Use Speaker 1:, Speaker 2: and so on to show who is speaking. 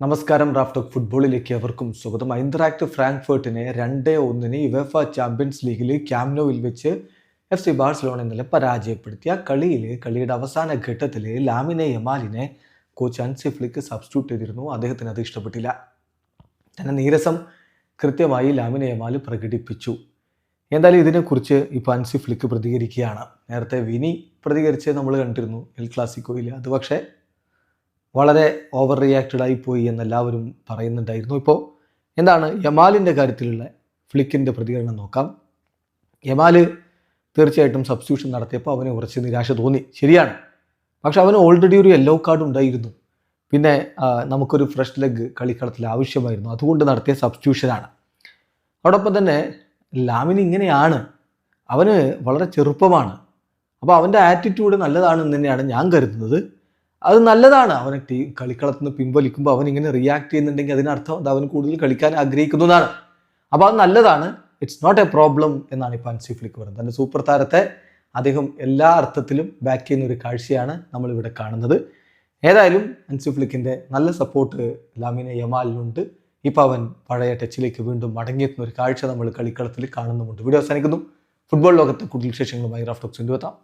Speaker 1: നമസ്കാരം റാഫ്റ്റോക്ക് ഫുട്ബോളിലേക്ക് അവർക്കും സ്വാഗതം. ഐന്തറാക്ട് ഫ്രാങ്ക്ഫേർട്ടിനെ രണ്ട് ഒന്നിന് യുവേഫ ചാമ്പ്യൻസ് ലീഗിൽ ക്യാമ്നോവിൽ വെച്ച് എഫ് സി ബാഴ്സലോണ ഇന്നലെ പരാജയപ്പെടുത്തിയ കളിയിൽ കളിയുടെ അവസാന ഘട്ടത്തിൽ ലാമിനെ യമാലിനെ കോച്ച് അൻസി ഫ്ലിക്ക് സബ്സ്റ്റിറ്റ്യൂട്ട് ചെയ്തിരുന്നു. അദ്ദേഹത്തിന് അത് ഇഷ്ടപ്പെട്ടില്ല. തന്നെ നീരസം കൃത്യമായി ലാമിനെ യമാൽ പ്രകടിപ്പിച്ചു. എന്തായാലും ഇതിനെക്കുറിച്ച് ഇപ്പോൾ അൻസി ഫ്ലിക്ക് പ്രതികരിക്കുകയാണ്. നേരത്തെ വിനി പ്രതികരിച്ച് നമ്മൾ കണ്ടിരുന്നു എൽ ക്ലാസിക്കോയിൽ അത് പക്ഷേ വളരെ ഓവർ റിയാക്റ്റഡ് പോയി എന്നെല്ലാവരും പറയുന്നുണ്ടായിരുന്നു. ഇപ്പോൾ എന്താണ് യമാലിന്റെ കാര്യത്തിലുള്ള ഫ്ലിക്കിന്റെ പ്രതികരണം നോക്കാം. യമാൽ തീർച്ചയായിട്ടും സബ്സ്റ്റിറ്റ്യൂഷൻ നടത്തിയപ്പോൾ അവന് കുറച്ച് നിരാശ തോന്നി. ശരിയാണ്. പക്ഷെ അവന് ഓൾറെഡി ഒരു യെല്ലോ കാർഡ് ഉണ്ടായിരുന്നു. പിന്നെ നമുക്കൊരു ഫ്രഷ് ലെഗ് കളിക്കളത്തിൽ ആവശ്യമായിരുന്നു. അതുകൊണ്ട് നടത്തിയ സബ്സ്റ്റിറ്റ്യൂഷനാണ് അതോടൊപ്പം തന്നെ ലാമിന് ഇങ്ങനെയാണ്. അവന് വളരെ ചെറുപ്പമാണ്. അപ്പോൾ അവന്റെ ആറ്റിറ്റ്യൂഡ് നല്ലതാണെന്ന് തന്നെയാണ് ഞാൻ കരുതുന്നത്. അത് നല്ലതാണ്. അവനെ ടീ കളിക്കളത്തിൽ നിന്ന് പിൻവലിക്കുമ്പോൾ അവൻ ഇങ്ങനെ റിയാക്ട് ചെയ്യുന്നുണ്ടെങ്കിൽ അതിനർത്ഥം അത് അവൻ കൂടുതൽ കളിക്കാൻ ആഗ്രഹിക്കുന്നതാണ് അപ്പോൾ അത് നല്ലതാണ്. ഇറ്റ്സ് നോട്ട് എ പ്രോബ്ലം എന്നാണ് ഇപ്പോൾ അൻസി ഫ്ലിക്ക് പറയുന്നത്. തന്റെ സൂപ്പർ താരത്തെ അദ്ദേഹം എല്ലാ അർത്ഥത്തിലും ബാക്ക് ചെയ്യുന്ന ഒരു കാഴ്ചയാണ് നമ്മളിവിടെ കാണുന്നത്. ഏതായാലും അൻസി ഫ്ലിക്കിന്റെ നല്ല സപ്പോർട്ട് ലാമിനെ യമാലിനുണ്ട് ഇപ്പോൾ അവൻ പഴയ ടച്ചിലേക്ക് വീണ്ടും മടങ്ങിയെത്തുന്ന ഒരു കാഴ്ച നമ്മൾ കളിക്കളത്തിൽ കാണുന്നുമുണ്ട്. വീഡിയോ അവസാനിക്കുന്നു. ഫുട്ബോൾ ലോകത്തെ കൂടുതൽ വിശേഷങ്ങളുമായി റാഫ്റ്റോക്സ് കൊണ്ടുവെത്താം